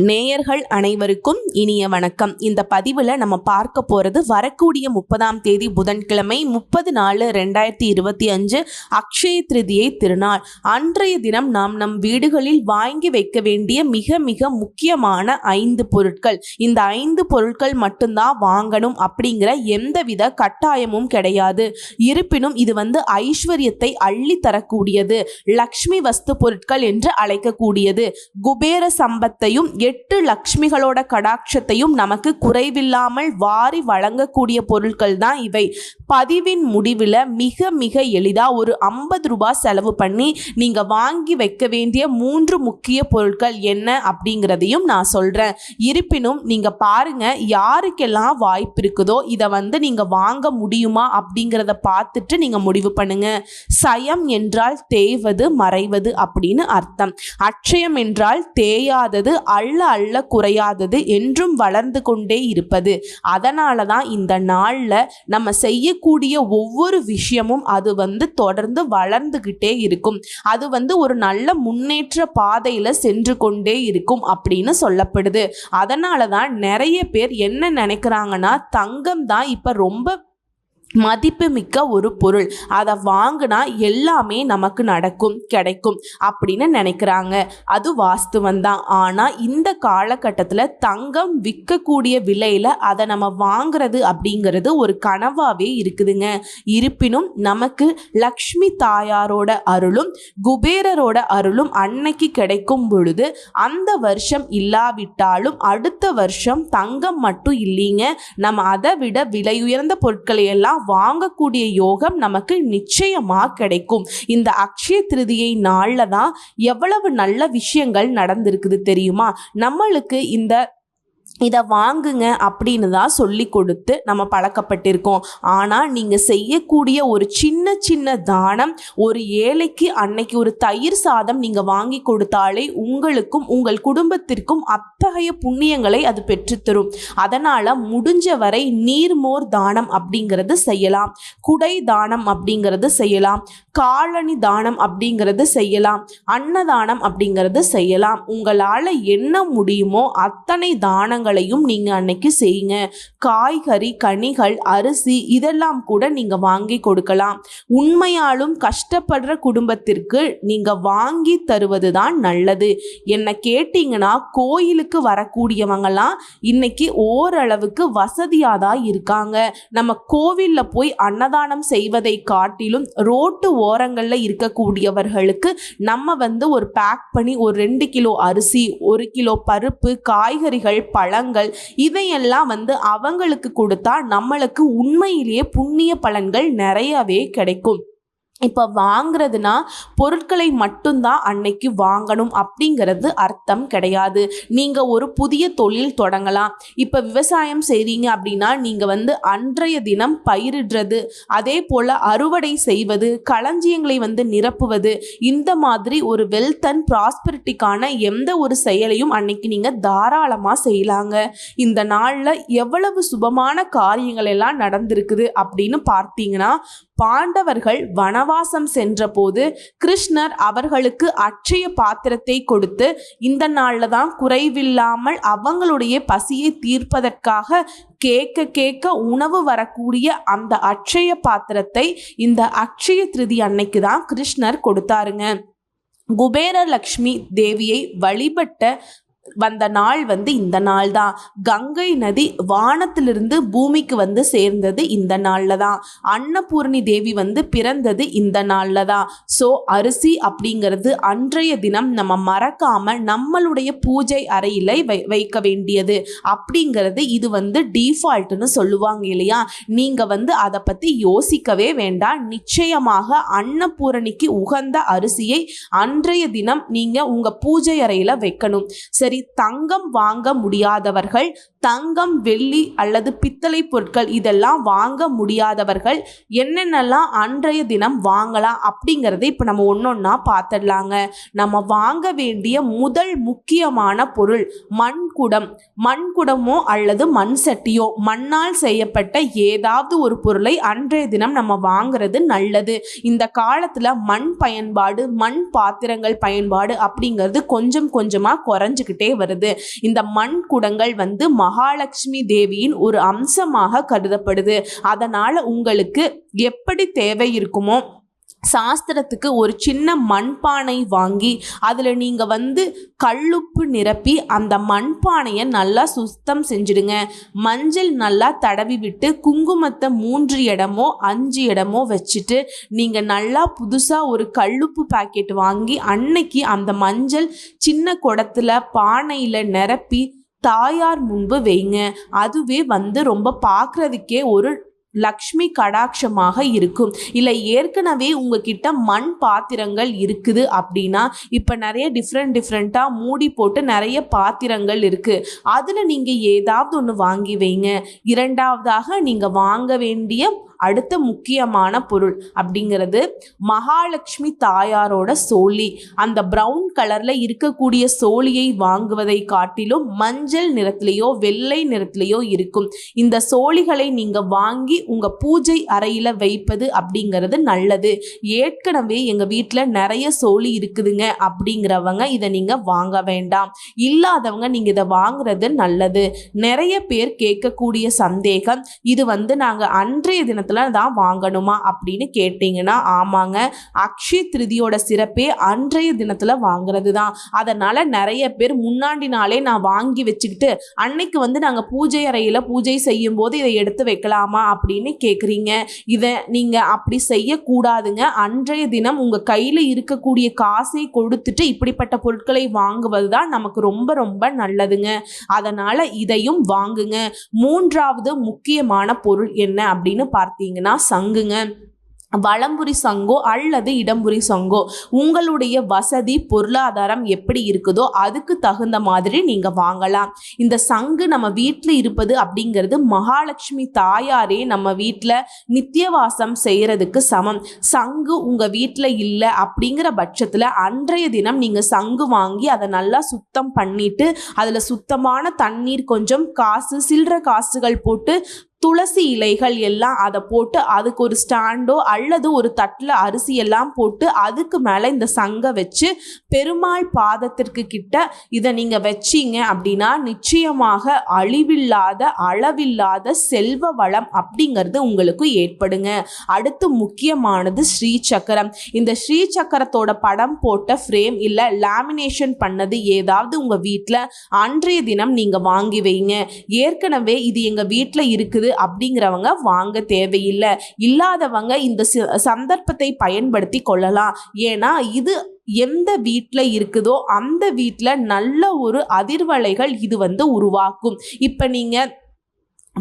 நேயர்கள் அனைவருக்கும் இனிய வணக்கம். இந்த பதிவில் நம்ம பார்க்க போகிறது வரக்கூடிய முப்பதாம் தேதி புதன்கிழமை முப்பது நாலு ரெண்டாயிரத்தி இருபத்தி அஞ்சு அக்ஷய திருதியை திருநாள். அன்றைய தினம் நாம் நம் வீடுகளில் வாங்கி வைக்க வேண்டிய மிக மிக முக்கியமான ஐந்து பொருட்கள். இந்த ஐந்து பொருட்கள் மட்டும்தான் வாங்கணும் அப்படிங்கிற எந்தவித கட்டாயமும் கிடையாது. இருப்பினும் இது வந்து ஐஸ்வர்யத்தை அள்ளி தரக்கூடியது. லக்ஷ்மி வஸ்து பொருட்கள் என்று அழைக்கக்கூடியது. குபேர சம்பத்தையும் எட்டு லக்ஷ்மிகளோட கடாட்சத்தையும் நமக்கு குறைவில்லாமல் வாரி வழங்கக்கூடிய பொருட்கள் தான் இவை. பதிவின் முடிவில் மிக மிக எளிதாக ஒரு ஐம்பது ரூபாய் செலவு பண்ணி நீங்கள் வாங்கி வைக்க வேண்டிய மூன்று முக்கிய பொருட்கள் என்ன அப்படிங்கிறதையும் நான் சொல்கிறேன் இருப்பினும் நீங்கள் பாருங்க யாருக்கெல்லாம் வாய்ப்பு இருக்குதோ இதை வந்து நீங்கள் வாங்க முடியுமா அப்படிங்கிறத பார்த்துட்டு நீங்கள் முடிவு பண்ணுங்க. சயம் என்றால் தேய்வது மறைவது அப்படின்னு அர்த்தம். அட்சயம் என்றால் தேயாதது அள்ள அள்ள குறையாதது என்றும் வளர்ந்து கொண்டே இருப்பது. அதனால தான் இந்த நாளில் நம்ம செய்யக்கூடிய ஒவ்வொரு விஷயமும் அது வந்து தொடர்ந்து வளர்ந்துக்கிட்டே இருக்கும். அது வந்து ஒரு நல்ல முன்னேற்ற பாதையில் சென்று கொண்டே இருக்கும் அப்படின்னு சொல்லப்படுது. அதனால தான் நிறைய பேர் என்ன நினைக்கிறாங்கன்னா தங்கம் தான் இப்போ ரொம்ப மதிப்புமிக்க ஒரு பொருள். அதை வாங்கினா எல்லாமே நமக்கு நடக்கும் கிடைக்கும் அப்படின்னு நினைக்கிறாங்க. அது வாஸ்துவம் தான். ஆனால் இந்த காலகட்டத்தில் தங்கம் விற்கக்கூடிய விலையில் அதை நம்ம வாங்குறது அப்படிங்கிறது ஒரு கனவாகவே இருக்குதுங்க. இருப்பினும் நமக்கு லக்ஷ்மி தாயாரோட அருளும் குபேரரோட அருளும் அன்னைக்கு கிடைக்கும் பொழுது அந்த வருஷம் இல்லாவிட்டாலும் அடுத்த வருஷம் தங்கம் மட்டும் இல்லைங்க. நம்ம அதை விட விலையுயர்ந்த பொருட்களை எல்லாம் வாங்கக்கூடிய யோகம் நமக்கு நிச்சயமா கிடைக்கும். இந்த அக்ஷய திருதியை நாளில் தான் எவ்வளவு நல்ல விஷயங்கள் நடந்திருக்குது தெரியுமா? நம்மளுக்கு இந்த இதை வாங்குங்க அப்படின்னு தான் சொல்லி கொடுத்து நம்ம பழக்கப்பட்டிருக்கோம். ஆனால் நீங்கள் செய்யக்கூடிய ஒரு சின்ன சின்ன தானம் ஒரு ஏழைக்கு அன்னைக்கு ஒரு தயிர் சாதம் நீங்கள் வாங்கி கொடுத்தாலே உங்களுக்கும் உங்கள் குடும்பத்திற்கும் அத்தகைய புண்ணியங்களை அது பெற்றுத்தரும். அதனால் முடிஞ்ச வரை நீர்மோர் தானம் அப்படிங்கிறது செய்யலாம். குடை தானம் அப்படிங்கிறது செய்யலாம். காலணி தானம் அப்படிங்கிறது செய்யலாம். அன்னதானம் அப்படிங்கிறது செய்யலாம். உங்களால் என்ன முடியுமோ அத்தனை தானங்களையும் நீங்கள் அன்னைக்கு செய்யுங்க. காய்கறி கனிகள் அரிசி இதெல்லாம் கூட நீங்கள் வாங்கி கொடுக்கலாம். உண்மையாலும் கஷ்டப்படுற குடும்பத்திற்கு நீங்கள் வாங்கி தருவது தான் நல்லது. என்னை கேட்டிங்கன்னா கோயிலுக்கு வரக்கூடியவங்கலாம் இன்னைக்கு ஓரளவுக்கு வசதியாக தான் இருக்காங்க. நம்ம கோவிலில் போய் அன்னதானம் செய்வதை காட்டிலும் ரோட்டு ஓரங்களில் இருக்கக்கூடியவர்களுக்கு நம்ம வந்து ஒரு பேக் பண்ணி ஒரு ரெண்டு கிலோ அரிசி ஒரு கிலோ பருப்பு காய்கறிகள் பழங்கள் இதையெல்லாம் வந்து அவங்களுக்கு கொடுத்தா நம்மளுக்கு உண்மையிலேயே புண்ணிய பலன்கள் நிறையவே கிடைக்கும். இப்போ வாங்குறதுனா பொருட்களை மட்டும்தான் அன்னைக்கு வாங்கணும் அப்படிங்கிறது அர்த்தம் கிடையாது. நீங்கள் ஒரு புதிய தொழில் தொடங்கலாம். இப்போ விவசாயம் செய்கிறீங்க அப்படின்னா நீங்கள் வந்து அன்றைய தினம் பயிரிடுறது அதே போல் அறுவடை செய்வது களஞ்சியங்களை வந்து நிரப்புவது இந்த மாதிரி ஒரு வெல்த் அண்ட் ப்ராஸ்பரிட்டிக்கான எந்த ஒரு செயலையும் அன்னைக்கு நீங்கள் தாராளமாக செய்யலாங்க. இந்த நாளில் எவ்வளவு சுபமான காரியங்கள் எல்லாம் நடந்திருக்குது அப்படின்னு பார்த்தீங்கன்னா பாண்டவர்கள் வனவாசம் சென்றபோது கிருஷ்ணர் அவர்களுக்கு அட்சய பாத்திரத்தை கொடுத்து இந்த நாளில் தான் குறைவில்லாமல் அவங்களுடைய பசியை தீர்ப்பதற்காக கேட்க கேட்க உணவு வரக்கூடிய அந்த அட்சய பாத்திரத்தை இந்த அட்சய திருதி அன்னைக்கு தான் கிருஷ்ணர் கொடுத்தாருங்க. குபேரலக்ஷ்மி தேவியை வழிபட்ட வந்த நாள் வந்து இந்த நாள் தான் கங்கை நதி வானத்திலிருந்து பூமிக்கு வந்து சேர்ந்தது இந்த நாளில் தான் அன்னபூர்ணி தேவி வந்து பிறந்தது இந்த நாளில் தான் ஸோ அரிசி அப்படிங்கிறது அன்றைய தினம் நம்ம மறக்காமல் நம்மளுடைய பூஜை அறையில் வை வைக்க வேண்டியது. அப்படிங்கிறது இது வந்து டிஃபால்ட்டுன்னு சொல்லுவாங்க இல்லையா? நீங்கள் வந்து அதை பற்றி யோசிக்கவே வேண்டாம். நிச்சயமாக அன்னபூரணிக்கு உகந்த அரிசியை அன்றைய தினம் நீங்கள் உங்கள் பூஜை அறையில் வைக்கணும். சரி தங்கம் வாங்க முடியாதவர்கள் தங்கம் வெள்ளி அல்லது பித்தளை பொருட்கள் இதெல்லாம் வாங்க முடியாதவர்கள் என்னென்னலாம் அன்றைய தினம் வாங்கலாம் அப்படிங்கிறத இப்போ நம்ம ஒன்றொன்னா பார்த்துடலாங்க நம்ம வாங்க வேண்டிய முதல் முக்கியமான பொருள் மண்குடம் மண்குடமோ அல்லது மண் சட்டியோ மண்ணால் செய்யப்பட்ட ஏதாவது ஒரு பொருளை அன்றைய தினம் நம்ம வாங்குறது நல்லது. இந்த காலத்தில் மண் பயன்பாடு மண் பாத்திரங்கள் பயன்பாடு அப்படிங்கிறது கொஞ்சம் கொஞ்சமாக குறைஞ்சிக்கிட்டு கிடைச்சிக்கிட்டே வருது. இந்த மண் குடங்கள் வந்து மகாலட்சுமி தேவியின் ஒரு அம்சமாக கருதப்படுது. அதனால் உங்களுக்கு எப்படி தேவை இருக்குமோ சாஸ்திரத்துக்கு ஒரு சின்ன மண்பானை வாங்கி அதில் நீங்கள் வந்து கல்லுப்பு நிரப்பி அந்த மண்பானையை நல்லா சுத்தம் செஞ்சுடுங்க. மஞ்சள் நல்லா தடவி விட்டு குங்குமத்தை மூன்று இடமோ அஞ்சு இடமோ வச்சுட்டு நீங்கள் நல்லா புதுசாக ஒரு கல்லுப்பு பாக்கெட் வாங்கி அன்னைக்கு அந்த மஞ்சள் சின்ன குடத்துல பானையில் நிரப்பி தாயார் முன்பு வைங்க. அதுவே வந்து ரொம்ப பார்க்குறதுக்கே ஒரு லக்ஷ்மி கடாட்சமாக இருக்கும். இல்லை ஏற்கனவே உங்ககிட்ட மண் பாத்திரங்கள் இருக்குது அப்படின்னா இப்போ நிறைய டிஃப்ரெண்ட் டிஃப்ரெண்ட்டாக மூடி போட்டு நிறைய பாத்திரங்கள் இருக்குது அதில் நீங்கள் ஏதாவது ஒன்று வாங்கி வைங்க. இரண்டாவதாக நீங்கள் வாங்க வேண்டிய அடுத்த முக்கியமான பொருள் அப்படிங்கிறது மகாலட்சுமி தாயாரோட சோழி. அந்த ப்ரௌன் கலரில் இருக்கக்கூடிய சோழியை வாங்குவதை காட்டிலும் மஞ்சள் நிறத்திலேயோ வெள்ளை நிறத்திலேயோ இருக்கும். இந்த சோழிகளை நீங்கள் வாங்கி உங்கள் பூஜை அறையில் வைப்பது அப்படிங்கிறது நல்லது. ஏற்கனவே எங்கள் வீட்டில் நிறைய சோழி இருக்குதுங்க அப்படிங்கிறவங்க இதை நீங்கள் வாங்க வேண்டாம். இல்லாதவங்க நீங்கள் இதை வாங்குறது நல்லது. நிறைய பேர் கேட்கக்கூடிய சந்தேகம் இது வந்து நாங்கள் அன்றைய தினத்தில் தான் வாங்கணுமா அப்படின்னு கேட்டிங்கன்னா ஆமாங்க. அக்ஷய திருதியோட சிறப்பே அன்றைய தினத்தில் வாங்குறது தான் அதனால் நிறைய பேர் முன்னாடி நாளே நான் வாங்கி வச்சுக்கிட்டு அன்னைக்கு வந்து நாங்கள் பூஜை அறையில் பூஜை செய்யும் போது இதை எடுத்து வைக்கலாமா அப்படின்னு கேட்குறீங்க இதை நீங்கள் அப்படி செய்யக்கூடாதுங்க. அன்றைய தினம் உங்கள் கையில் இருக்கக்கூடிய காசை கொடுத்துட்டு இப்படிப்பட்ட பொருட்களை வாங்குவது தான் நமக்கு ரொம்ப ரொம்ப நல்லதுங்க. அதனால் இதையும் வாங்குங்க. மூன்றாவது முக்கியமான பொருள் என்ன அப்படின்னு பார்த்து பார்த்தீங்கன்னா சங்குங்க. வலம்புரி சங்கோ அல்லது இடம்புரி சங்கோ. உங்களுடைய வசதி பொருளாதாரம் எப்படி இருக்குதோ அதுக்கு தகுந்த மாதிரி நீங்கள் வாங்கலாம். இந்த சங்கு நம்ம வீட்டில் இருப்பது அப்படிங்கிறது மகாலட்சுமி தாயாரே நம்ம வீட்டில் நித்தியவாசம் செய்கிறதுக்கு சமம். சங்கு உங்கள் வீட்டில் இல்லை அப்படிங்கிற பட்சத்தில் அன்றைய தினம் நீங்கள் சங்கு வாங்கி அதை நல்லா சுத்தம் பண்ணிட்டு அதில் சுத்தமான தண்ணீர் கொஞ்சம் காசு சில்லற காசுகள் போட்டு துளசி இலைகள் எல்லாம் அதை போட்டு அதுக்கு ஒரு ஸ்டாண்டோ அல்லது ஒரு தட்டில் அரிசி எல்லாம் போட்டு அதுக்கு மேலே இந்த சங்கை வச்சு பெருமாள் பாதத்திற்கு கிட்ட இதை நீங்கள் வச்சீங்க அப்படின்னா நிச்சயமாக அழிவில்லாத அளவில்லாத செல்வ வளம் அப்படிங்கிறது உங்களுக்கு ஏற்படுங்க. அடுத்து முக்கியமானது ஸ்ரீ சக்கரம் இந்த ஸ்ரீ சக்கரத்தோட படம் போட்ட ஃப்ரேம் இல்லை லேமினேஷன் பண்ணது ஏதாவது உங்கள் வீட்டில் அன்றைய தினம் நீங்கள் வாங்கி வைங்க. ஏற்கனவே இது எங்கள் வீட்டில் இருக்குது. அப்படிங்கிறவங்க வாங்க தேவையில்லை. இல்லாதவங்க இந்த சந்தர்ப்பத்தை பயன்படுத்தி கொள்ளலாம். ஏன்னா இது எந்த வீட்டில் இருக்குதோ அந்த வீட்டில் நல்ல ஒரு அதிர்வலைகள் இது வந்து உருவாக்கும். இப்போ நீங்கள்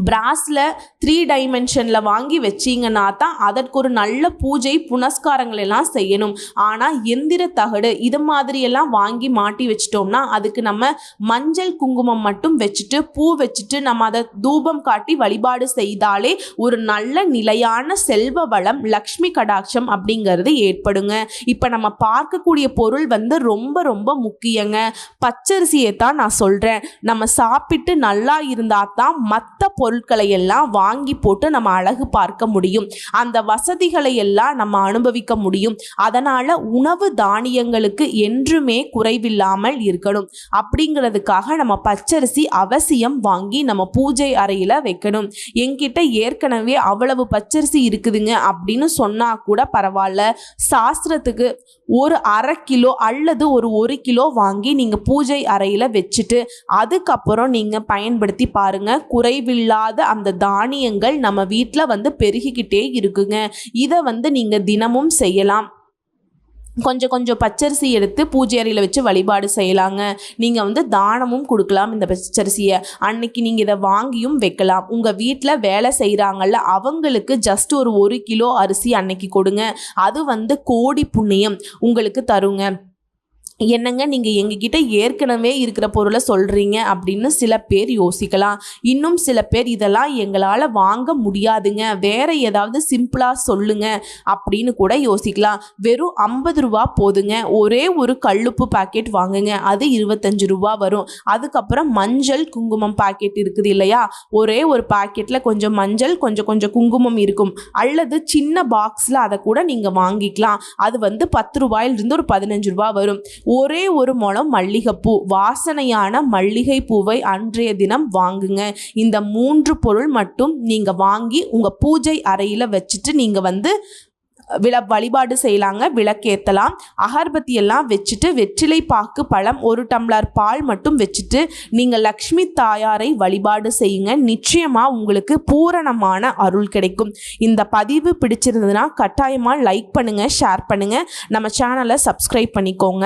பிராஸில் த்ரீ டைமென்ஷனில் வாங்கி வச்சீங்கன்னா தான் அதற்கு ஒரு நல்ல பூஜை புனஸ்காரங்கள் எல்லாம் செய்யணும். ஆனால் எந்திர தகடு இது மாதிரியெல்லாம் வாங்கி மாட்டி வச்சிட்டோம்னா அதுக்கு நம்ம மஞ்சள் குங்குமம் மட்டும் வச்சுட்டு பூ வச்சுட்டு நம்ம அதை தூபம் காட்டி வழிபாடு செய்தாலே ஒரு நல்ல நிலையான செல்வ வளம் லக்ஷ்மி கடாட்சம் அப்படிங்கிறது ஏற்படுங்க. இப்போ நம்ம பார்க்கக்கூடிய பொருள் வந்து ரொம்ப ரொம்ப முக்கியங்க. பச்சரிசியை தான் நான் சொல்கிறேன் நம்ம சாப்பிட்டு நல்லா இருந்தால் தான் மற்ற பொருட்களை எல்லாம் வாங்கி போட்டு நம்ம அழகு பார்க்க முடியும். அந்த வசதிகளை எல்லாம் நம்ம அனுபவிக்க முடியும். அதனால் உணவு தானியங்களுக்கு என்றுமே குறைவில்லாமல் இருக்கணும். அப்படிங்கிறதுக்காக நம்ம பச்சரிசி அவசியம் வாங்கி நம்ம பூஜை அறையில் வைக்கணும். என்கிட்ட ஏற்கனவே அவ்வளவு பச்சரிசி இருக்குதுங்க அப்படின்னு சொன்னால் கூட பரவாயில்ல. சாஸ்திரத்துக்கு ஒரு அரை கிலோ அல்லது ஒரு ஒரு கிலோ வாங்கி நீங்கள் பூஜை அறையில் வச்சுட்டு அதுக்கப்புறம் நீங்கள் பயன்படுத்தி பாருங்க. இல்லாத அந்த தானியங்கள் நம்ம வீட்டில் வந்து பெருகிக்கிட்டே இருக்குங்க. இதை வந்து நீங்கள் தினமும் செய்யலாம். கொஞ்சம் கொஞ்சம் பச்சரிசி எடுத்து பூஜை அறையில் வச்சு வழிபாடு செய்யலாங்க. நீங்கள் வந்து தானமும் கொடுக்கலாம் இந்த பச்சரிசியை. அன்னைக்கு நீங்கள் இதை வாங்கியும் வைக்கலாம். உங்கள் வீட்டில் வேலை செய்கிறாங்கல்ல அவங்களுக்கு ஜஸ்ட் ஒரு ஒரு கிலோ அரிசி அன்னைக்கு கொடுங்க. அது வந்து கோடி புண்ணியம் உங்களுக்கு தருங்க. என்னங்க நீங்கள் எங்ககிட்ட ஏற்கனவே இருக்கிற பொருளை சொல்கிறீங்க அப்படின்னு சில பேர் யோசிக்கலாம். இன்னும் சில பேர் இதெல்லாம் எங்களால் வாங்க முடியாதுங்க. வேற ஏதாவது சிம்பிளாக சொல்லுங்க அப்படின்னு கூட யோசிக்கலாம். வெறும் ஐம்பது ரூபா போதுங்க. ஒரே ஒரு கல்லுப்பு பாக்கெட் வாங்குங்க. அது இருபத்தஞ்சு ரூபா வரும். அதுக்கப்புறம் மஞ்சள் குங்குமம் பாக்கெட் இருக்குது இல்லையா? ஒரே ஒரு பாக்கெட்டில் கொஞ்சம் மஞ்சள் கொஞ்சம் கொஞ்சம் குங்குமம் இருக்கும். அல்லது சின்ன பாக்ஸில் அதை கூட நீங்கள் வாங்கிக்கலாம். அது வந்து பத்து ரூபாயிலிருந்து ஒரு பதினஞ்சு ரூபா வரும். ஒரே ஒரு முளம் மல்லிகைப்பூ. வாசனையான மல்லிகை பூவை அன்றைய தினம் வாங்குங்க. இந்த மூன்று பொருள் மட்டும் நீங்கள் வாங்கி உங்கள் பூஜை அறையில் வச்சுட்டு நீங்கள் வந்து வில வழிபாடு செய்யலாங்க. விளக்கேற்றலாம் அகர்பத்தி எல்லாம் வச்சுட்டு வெற்றிலை பாக்கு பழம் ஒரு டம்ளர் பால் மட்டும் வச்சுட்டு நீங்கள் லக்ஷ்மி தாயாரை வழிபாடு செய்யுங்க. நிச்சயமாக உங்களுக்கு பூரணமான அருள் கிடைக்கும். இந்த பதிவு பிடிச்சிருந்ததுன்னா கட்டாயமாக லைக் பண்ணுங்கள் ஷேர் பண்ணுங்கள் நம்ம சேனலை சப்ஸ்கிரைப் பண்ணிக்கோங்க.